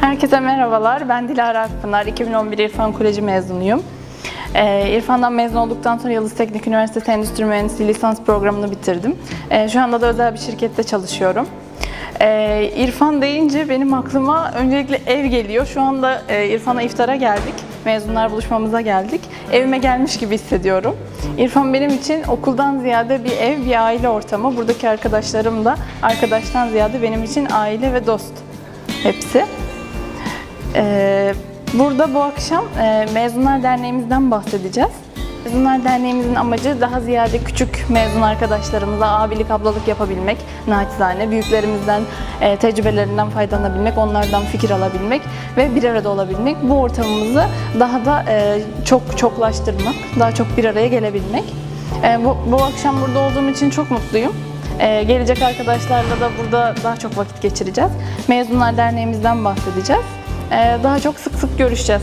Herkese merhabalar. Ben Dilara Akpınar. 2011 İrfan Koleji mezunuyum. Ee, İrfan'dan mezun olduktan sonra Yıldız Teknik Üniversitesi Endüstri Mühendisliği lisans programını bitirdim. Ee, şu anda da özel bir şirkette çalışıyorum. Ee, İrfan deyince benim aklıma öncelikle ev geliyor. Şu anda e, İrfan'a iftara geldik. Mezunlar buluşmamıza geldik. Evime gelmiş gibi hissediyorum. İrfan benim için okuldan ziyade bir ev, bir aile ortamı. Buradaki arkadaşlarım da arkadaştan ziyade benim için aile ve dost hepsi. Ee, burada bu akşam e, Mezunlar Derneğimizden bahsedeceğiz. Mezunlar Derneğimizin amacı daha ziyade küçük mezun arkadaşlarımıza abilik, ablalık yapabilmek, naçizane, büyüklerimizden, e, tecrübelerinden faydalanabilmek, onlardan fikir alabilmek ve bir arada olabilmek. Bu ortamımızı daha da e, çok çoklaştırmak, daha çok bir araya gelebilmek. E, bu, bu akşam burada olduğum için çok mutluyum. Ee, gelecek arkadaşlarla da burada daha çok vakit geçireceğiz. Mezunlar Derneğimizden bahsedeceğiz. Ee, daha çok sık sık görüşeceğiz.